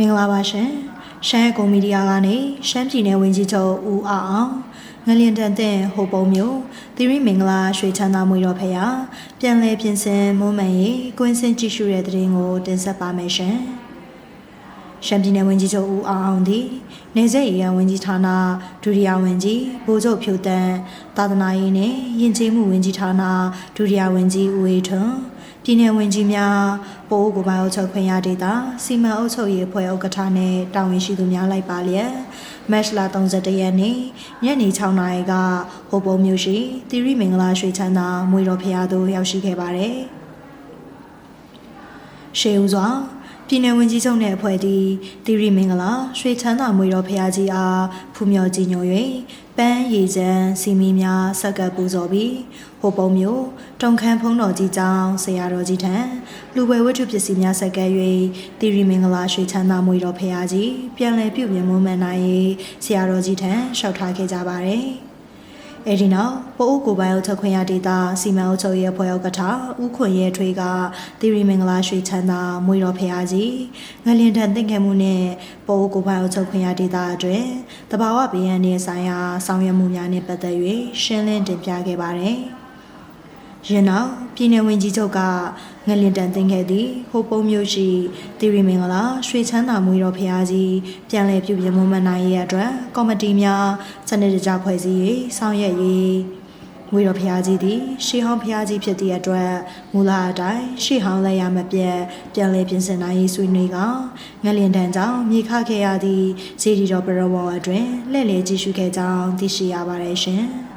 င်္ဂလာပါရှင်ရှမ်းကွန်မီဒီယာကနေရှမ်းပြည်နယ်ဝန်ကြီးချုပ်ဦးအောင်အောင်ငလျင်တန်တဲ့ဟိုပုံမျိုးသီရိမင်္ဂလာရွှေချမ်းသာမွေတော်ဖရာပြန်လည်ပြင်ဆင်မွမ်းမံရေးကွင်းစင်ကြည့်ရှုတဲ့တဲ့ရင်ကိုတင်ဆက်ပါမယ်ရှင်ရှမ်းပြည်နယ်ဝန်ကြီးချုပ်ဦးအောင်အောင်သည်နေဆက်ရေးရန်ဝန်ကြီးဌာနဒုတိယဝန်ကြီးဗိုလ်ချုပ်ဖြိုတန်းသာသနာရေးနဲ့ယဉ်ကျေးမှုဝန်ကြီးဌာနဒုတိယဝန်ကြီးဦးအေထွန်း ပြည်내ဝန်ကြီးများပိုးကိုပိုင်အုပ်ချုပ်ခွင့်ရဒေတာစီမံအုပ်ချုပ်ရေးအဖွဲ့ဥက္ကဋ္ဌနဲ့တာဝန်ရှိသူများလိုက်ပါလျက်မတ်လ31ရက်နေ့ညနေ6နာရီကဟိုပုံမြို့ရှိတိရိမင်္ဂလာရွှေချမ်းသာမွေတော်ဖရာသို့ရောက်ရှိခဲ့ပါတယ်။ရှေးဦးစွာ ပြည်내ဝန်ကြီးချုပ်နဲ့အဖွဲ့တီတိရိမင်္ဂလာရွှေချမ်းသာမွေတော်ဖရာကြီးအားဖူးမြော်ကြည်ညို၍ပန်းရည်စံစီမီများဆက်ကပ်ပူဇော်ပြီးဟိုပုံမျိုးတုံခမ်းဖုံးတော်ကြီးကျောင်းဆရာတော်ကြီးထံလူဝဲဝတ္ထုပစ္စည်းများဆက်ကပ်၍တိရိမင်္ဂလာရွှေချမ်းသာမွေတော်ဖရာကြီးပြန်လည်ပြုပြင်မွမ်းမံနိုင်ရေးဆရာတော်ကြီးထံလျှောက်ထားခဲ့ကြပါတယ်။ အဲဒီနောက်ပိုးအိုကိုပိုင်အုပ်ချုပ်ခွင့်ရဒေတာစီမံအုပ်ချုပ်ရေးအဖွဲ့ဥက္ကဋ္ဌဦးခွန်ရဲထွေးကတိရိမင်္ဂလာရွှေချမ်းသာမွေတော်ဖရာကြီးငလျင်တန်တင့်ခဲ့မှုနဲ့ပိုးအိုကိုပိုင်အုပ်ချုပ်ခွင့်ရဒေတာအတွင်းတဘာဝဘေးရန်နဲ့ဆိုင်ရာဆောင်ရွက်မှုများနဲ့ပတ်သက်၍ရှင်းလင်းတင်ပြခဲ့ပါတယ်။ ယင်းနောက်ပြည်내ဝင်ကြီးချုပ်ကငလင်တန်တင်ခဲ့သည့်ဟိုပုံမျိုးရှိတိရိမင်္ဂလာရွှေချမ်းသာမွေတော်ဖရာကြီးပြန်လည်ပြုပြင်မွမ်းမံနိုင်ရေးအတွက်ကော်မတီများစနစ်တကျဖွဲ့စည်းရေးဆောင်ရွက်ရေးငွေတော်ဖရာကြီးသည်ရှေးဟောင်းဖရာကြီးဖြစ်သည့်အတွက်မူလအတိုင်းရှေးဟောင်းလက်ရမပြတ်ပြန်လည်ပြင်ဆင်နိုင်ရေးဆွေးနွေးကငလင်တန်ကြောင့်မြေခခဲ့ရသည့်ဇေဒီတော်ပရဝေါ်အတွင်လှည့်လည်ကြည့်ရှုခဲ့ကြောင်းသိရှိရပါတယ်ရှင်။